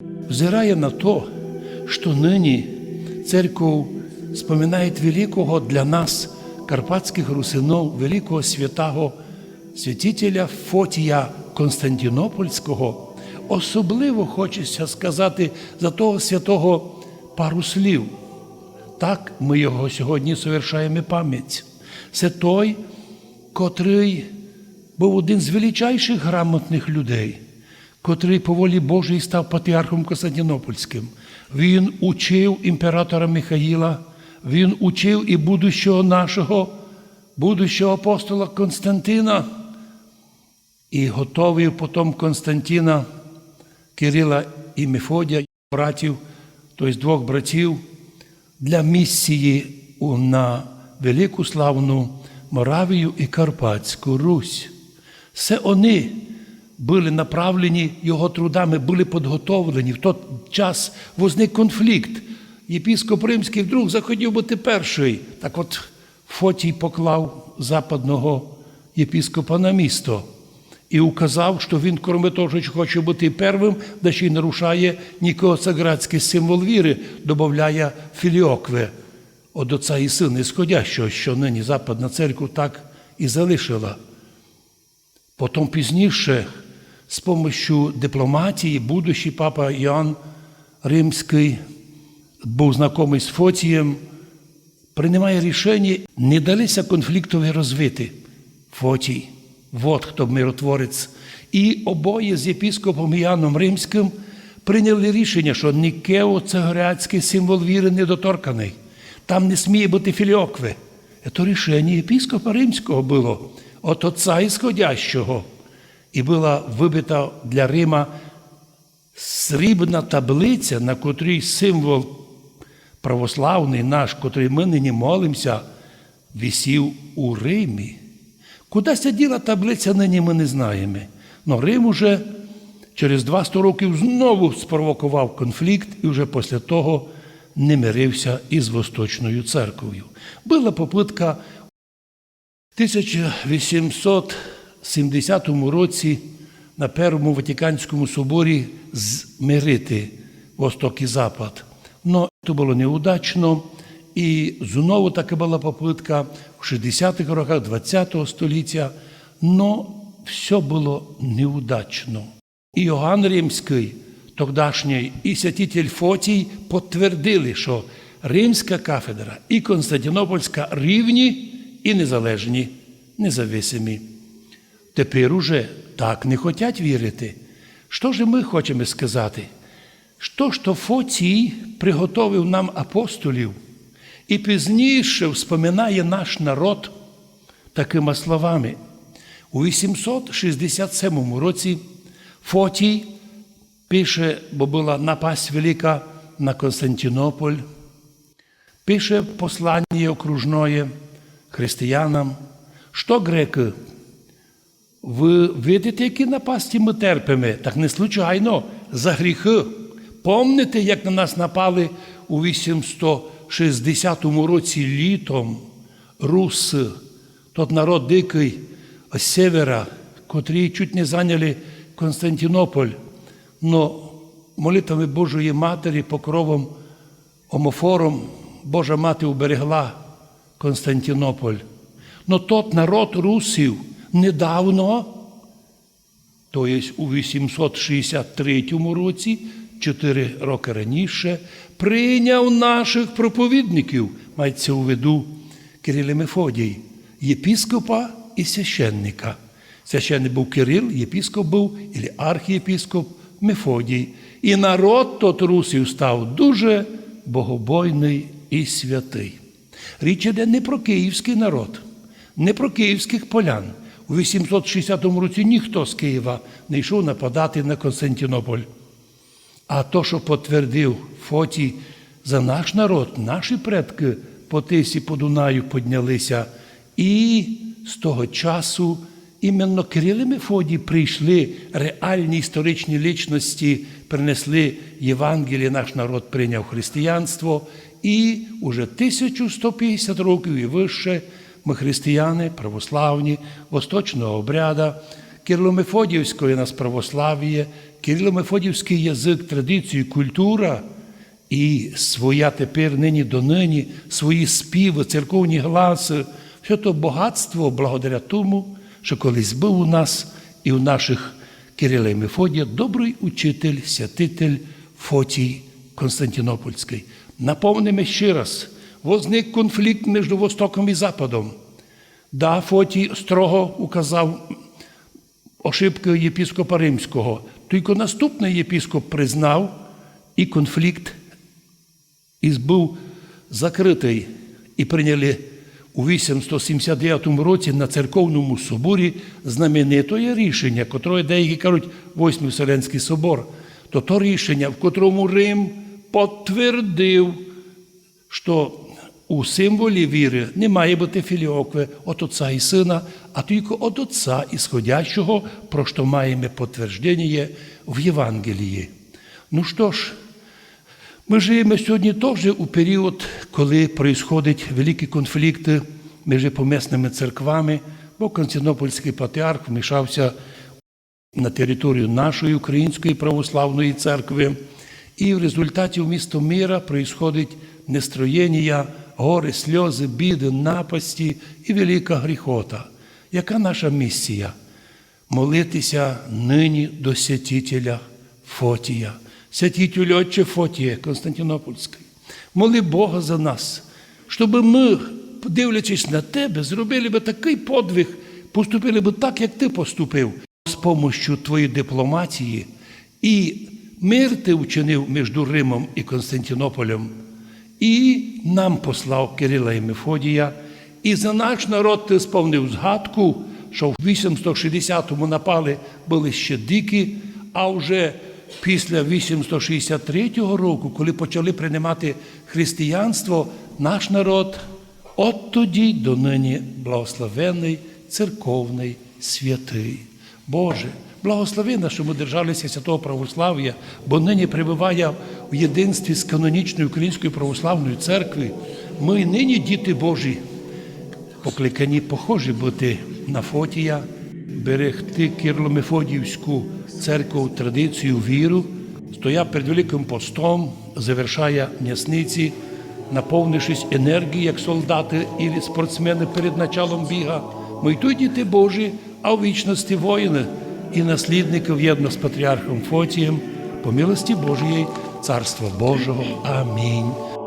Взирая на то, что ныне церковь вспоминает великого для нас, карпатских русинов, великого святого святителя Фотія Константинопольського, особливо хочеться сказати за того святого пару слів. Так ми його сьогодні совершаємо пам'ять. Це той, котрий був один з величайших грамотних людей, котрий по волі Божій став патріархом Константинопольським. Він учив імператора Михаїла, він учив і будущого нашого, будущого апостола Константина, і готовив потім Константина, Кирила і Мефодія, братів, тобто двох братів, для місії на велику славну Моравію і Карпатську Русь. Все вони були направлені його трудами, були підготовлені. В той час возник конфлікт. Єпіскоп Римський вдруг захотів бути перший. Так от Фотій поклав западного єпіскопа на місто і указав, що він, кроме того, що хоче бути первим, да ще й нарушає нікоцеградський символ віри, додає філіокве от Отця і Сина Ісходящого, що нині Западна церква так і залишила. Потім пізніше, з допомогою дипломатії, будущий папа Іоанн Римський був знайомий з Фотієм, приймає рішення не далися конфліктові розвити. Фотій, вот хто миротворець. І обоє з єпіскопом Іоанном Римським прийняли рішення, що Нікео цегоряцький символ віри недоторканий. Там не сміє бути філіокви. Це рішення єпіскопа Римського було, от отця ісходящого і була вибита для Рима срібна таблиця, на котрій символ православний наш, котрий ми нині молимося, висів у Римі. Куди сиділа таблиця, нині ми не знаємо. Но Рим уже через 200 років знову спровокував конфлікт і вже після того не мирився із Восточною церквою. Була попитка 1800. 70 році на Першому Ватиканському соборі змирити Восток і Запад. Ну, це було неудачно. І знову така була попитка в 60-х роках ХХ століття, але все було неудачно. І Йоганн Римський, тогдашній, і святитель Фотій підтвердили, що римська кафедра і Константинопольська рівні і незалежні, независимі. Тепер уже так не хочуть вірити. Що ж ми хочемо сказати? Що ж то Фотій приготовив нам апостолів і пізніше вспоминає наш народ такими словами. У 867 році Фотій пише, бо була напасть велика на Константинополь, пише послання окружное християнам, що греки, ви видите, які напасті ми терпимо, так не случайно за гріхи. Помните, як на нас напали у 860 році літом руси, тот народ дикий з севера, котрі чуть не зайняли Константинополь, но молитвами Божої Матері, покровом омофором Божа Мати уберегла Константинополь. Но тот народ русів недавно, то є у 863 році, чотири роки раніше, прийняв наших проповідників, мається у виду Кирил і Мефодій, єпіскопа і священника. Священник був Кирил, єпіскоп був, і архієпіскоп Мефодій. І народ тот русів став дуже богобойний і святий. Річ іде не про київський народ, не про київських полян. У 860 році ніхто з Києва не йшов нападати на Константинополь. А то, що потвердив Фотій за наш народ, наші предки по тисі по Дунаю піднялися. І з того часу іменно Кирил і Мефодій прийшли реальні історичні лічності, принесли Євангеліє, наш народ прийняв християнство. І уже 1150 років і вище ми християни, православні, восточного обряда, Кирило-Мефодіївське нас православ'я, Кирило-Мефодіївський язик, традицію, культура і своя тепер нині до нині, свої співи, церковні гласи, все то багатство благодаря тому, що колись був у нас і у наших Кирила і Мефодія добрий учитель, святитель Фотій Константинопольський. Напомнимо ще раз, возник конфлікт між Востоком і Западом. Да, Фотій строго указав ошибки єпіскопа Римського. Тільки наступний єпіскоп признав, і конфлікт був закритий, і прийняли у 879 році на церковному соборі знаменитое рішення, котре деякі кажуть Восьмий Вселенський собор, то то рішення, в котрому Рим підтвердив, що у символі віри не має бути філіокви від Отця і Сина, а тільки від Отця ісходящого, про що маємо підтвердження в Євангелії. Ну що ж, ми живемо сьогодні теж у період, коли происходять великі конфлікти між помісними церквами, бо Константинопольський патріарх вмішався на територію нашої Української православної церкви, і в результаті в місто мира происходить нестроєння, гори, сльози, біди, напасті і велика гріхота. Яка наша місія? Молитися нині до святителя Фотія. Святителю Отче Фотія Константинопольський. Моли Бога за нас, щоб ми, дивлячись на тебе, зробили би такий подвиг, поступили би так, як ти поступив, з помощю твоєї дипломатії. І мир ти вчинив між Римом і Константинополем. І нам послав Кирила і Мефодія, і за наш народ ти сповнив згадку, що в 860-му напали були ще дикі, а вже після 863 року, коли почали приймати християнство, наш народ от тоді до нині благословений, церковний, святий. Боже, благослови нас, що ми держалися святого православ'я, бо нині перебуває в єдинстві з канонічною Українською православною церквою. Ми нині, діти Божі, покликані похожі бути на Фотія, берегти Кирло-Мефодіївську церкву, традицію, віру, стоя перед Великим постом, завершає м'ясниці, наповнившись енергією, як солдати і спортсмени перед началом біга. Ми й тут діти Божі, а в вічності воїни і наслідників єдно з патріархом Фотієм, по милості Божої, Царства Божого. Амінь.